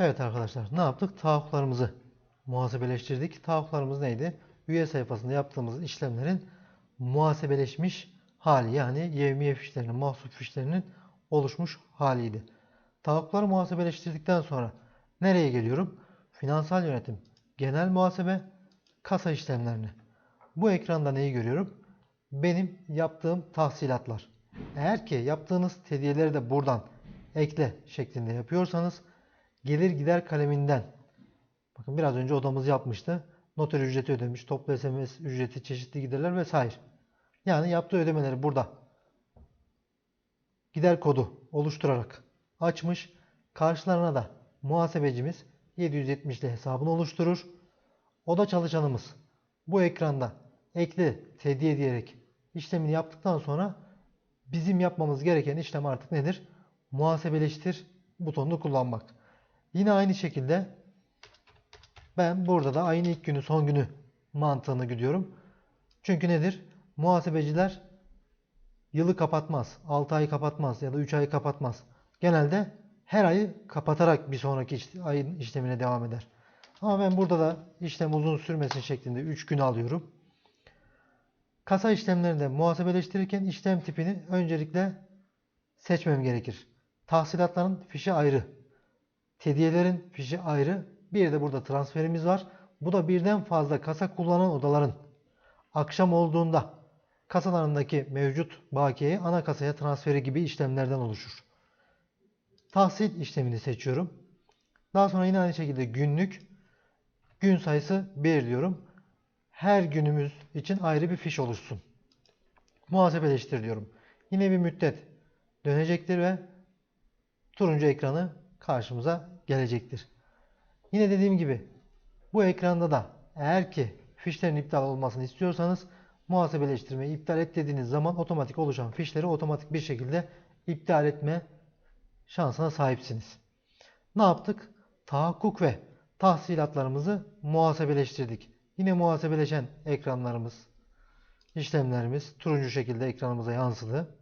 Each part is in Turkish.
Evet arkadaşlar ne yaptık? Taahhütlarımızı muhasebeleştirdik. Taahhütlarımız neydi? Üye sayfasında yaptığımız işlemlerin muhasebeleşmiş hali yani yevmiye fişlerinin, mahsup fişlerinin oluşmuş haliydi. Taahhütları muhasebeleştirdikten sonra nereye geliyorum? Finansal yönetim, genel muhasebe, kasa işlemlerine. Bu ekranda neyi görüyorum? Benim yaptığım tahsilatlar. Eğer ki yaptığınız hediyeleri de buradan ekle şeklinde yapıyorsanız gelir gider kaleminden bakın biraz önce odamız yapmıştı. Noter ücreti ödemiş, toplu SMS ücreti, çeşitli giderler vesaire. Yani yaptığı ödemeleri burada gider kodu oluşturarak açmış. Karşılarına da muhasebecimiz 770 ile hesabını oluşturur. Oda çalışanımız bu ekranda ekle hediye diyerek işlemini yaptıktan sonra bizim yapmamız gereken işlem artık nedir? Muhasebeleştir butonunu kullanmak. Yine aynı şekilde ben burada da ayın ilk günü son günü mantığını gidiyorum. Çünkü nedir? Muhasebeciler yılı kapatmaz, 6 ay kapatmaz ya da 3 ay kapatmaz. Genelde her ayı kapatarak bir sonraki ayın işlemine devam eder. Ama ben burada da işlem uzun sürmesin şeklinde 3 gün alıyorum. Kasa işlemlerinde muhasebeleştirirken işlem tipini öncelikle seçmem gerekir. Tahsilatların fişi ayrı. Hediyelerin fişi ayrı. Bir de burada transferimiz var. Bu da birden fazla kasa kullanan odaların akşam olduğunda kasalarındaki mevcut bakiyeyi ana kasaya transferi gibi işlemlerden oluşur. Tahsil işlemini seçiyorum. Daha sonra yine aynı şekilde günlük gün sayısı 1 diyorum. Her günümüz için ayrı bir fiş oluşsun. Muhasebeleştir diyorum. Yine bir müddet dönecektir ve turuncu ekranı karşımıza gelecektir. Yine dediğim gibi bu ekranda da eğer ki fişlerin iptal olmasını istiyorsanız muhasebeleştirmeyi iptal et dediğiniz zaman otomatik oluşan fişleri otomatik bir şekilde iptal etme şansına sahipsiniz. Ne yaptık? Tahakkuk ve tahsilatlarımızı muhasebeleştirdik. Yine muhasebeleşen ekranlarımız, işlemlerimiz turuncu şekilde ekranımıza yansıdı.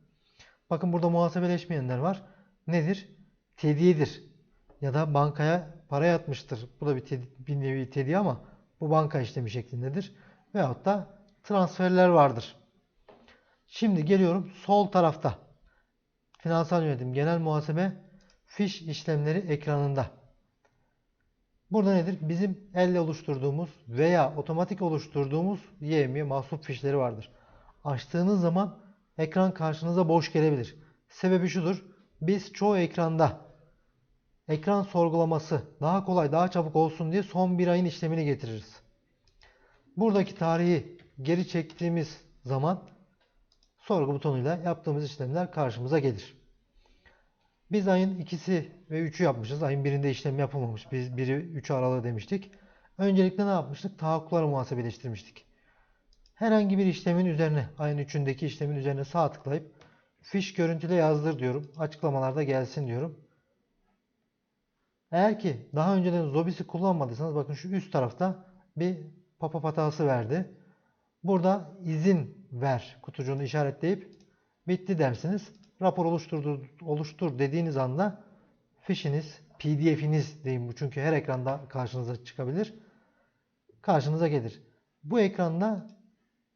Bakın burada muhasebeleşmeyenler var. Nedir? Tediyedir. Ya da bankaya para yatmıştır. Bu da bir, tedi- bir nevi tediye ama bu banka işlemi şeklindedir. Veyahut da transferler vardır. Şimdi geliyorum sol tarafta. Finansal yönetim, genel muhasebe, fiş işlemleri ekranında. Burada nedir? Bizim elle oluşturduğumuz veya otomatik oluşturduğumuz YMI mahsup fişleri vardır. Açtığınız zaman ekran karşınıza boş gelebilir. Sebebi şudur. Biz çoğu ekranda ekran sorgulaması daha kolay, daha çabuk olsun diye son bir ayın işlemini getiririz. Buradaki tarihi geri çektiğimiz zaman sorgu butonuyla yaptığımız işlemler karşımıza gelir. Biz ayın ikisi ve 3'ü yapmışız. Ayın birinde işlem yapılmamış. Biz biri 3 aralığı demiştik. Öncelikle ne yapmıştık? Tahakkukları muhasebeleştirmiştik. Herhangi bir işlemin üzerine, ayın 3'ündeki işlemin üzerine sağ tıklayıp fiş görüntüle yazdır diyorum. Açıklamalarda gelsin diyorum. Eğer ki daha önceden Zobis'i kullanmadıysanız bakın şu üst tarafta bir pop-up hatası verdi. Burada izin ver kutucuğunu işaretleyip bitti dersiniz. Rapor oluşturdu, oluştur dediğiniz anda fişiniz, pdf'iniz diyeyim bu çünkü her ekranda karşınıza çıkabilir. Karşınıza gelir. Bu ekranda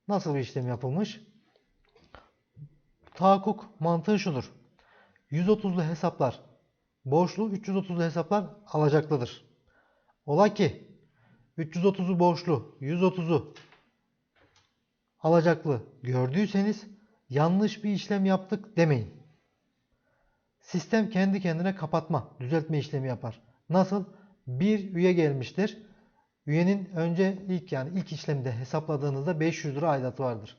nasıl bir işlem yapılmış? Tahakkuk mantığı şudur. 130'lu hesaplar borçlu, 330'lu hesaplar alacaklıdır. Ola ki 330'u borçlu, 130'u alacaklı gördüyseniz yanlış bir işlem yaptık demeyin. Sistem kendi kendine kapatma, düzeltme işlemi yapar. Nasıl? Bir üye gelmiştir. Üyenin önce ilk yani ilk işlemde hesapladığınızda 500 lira aidatı vardır.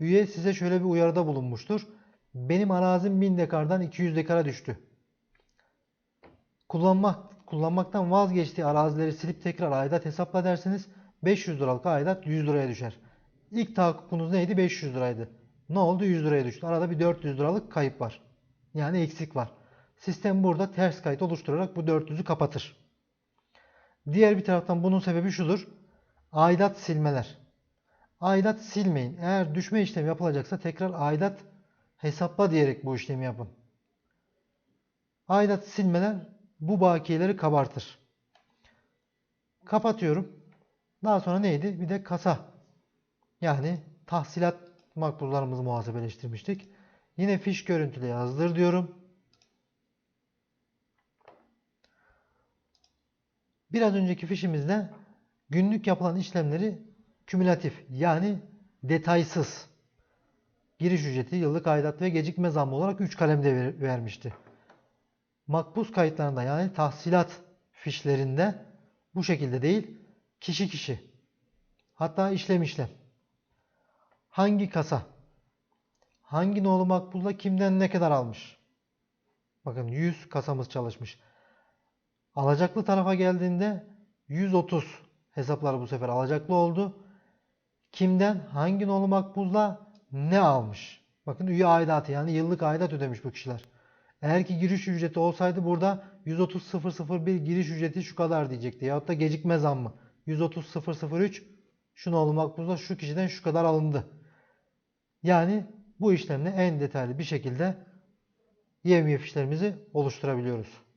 Üye size şöyle bir uyarıda bulunmuştur. Benim arazim 1000 dekardan 200 dekara düştü. Kullanmak, kullanmaktan vazgeçtiği arazileri silip tekrar aidat hesapla dersiniz. 500 liralık aidat 100 liraya düşer. İlk tahakkukunuz neydi? 500 liraydı. Ne oldu? 100 liraya düştü. Arada bir 400 liralık kayıp var. Yani eksik var. Sistem burada ters kayıt oluşturarak bu 400'ü kapatır. Diğer bir taraftan bunun sebebi şudur. Aidat silmeler. Aidat silmeyin. Eğer düşme işlemi yapılacaksa tekrar aidat hesapla diyerek bu işlemi yapın. Aidat silmeler bu bakiyeleri kabartır. Kapatıyorum. Daha sonra neydi? Bir de kasa. Yani tahsilat makbullarımızı muhasebeleştirmiştik. Yine fiş görüntüle yazdır diyorum. Biraz önceki fişimizde günlük yapılan işlemleri kümülatif yani detaysız giriş ücreti, yıllık aidat ve gecikme zammı olarak 3 kalemde ver- vermişti. Makbuz kayıtlarında yani tahsilat fişlerinde bu şekilde değil, kişi kişi. Hatta işlem işlem. Hangi kasa, hangi nolu makbuzla kimden ne kadar almış? Bakın 100 kasamız çalışmış. Alacaklı tarafa geldiğinde 130 hesaplar bu sefer alacaklı oldu. Kimden hangi nolu makbuzla ne almış? Bakın üye aidatı yani yıllık aidat ödemiş bu kişiler. Eğer ki giriş ücreti olsaydı burada 130.001 giriş ücreti şu kadar diyecekti. Yahut da gecikme zammı 130.003 şu nolu makbuzla şu kişiden şu kadar alındı. Yani bu işlemle en detaylı bir şekilde yevmiye fişlerimizi oluşturabiliyoruz.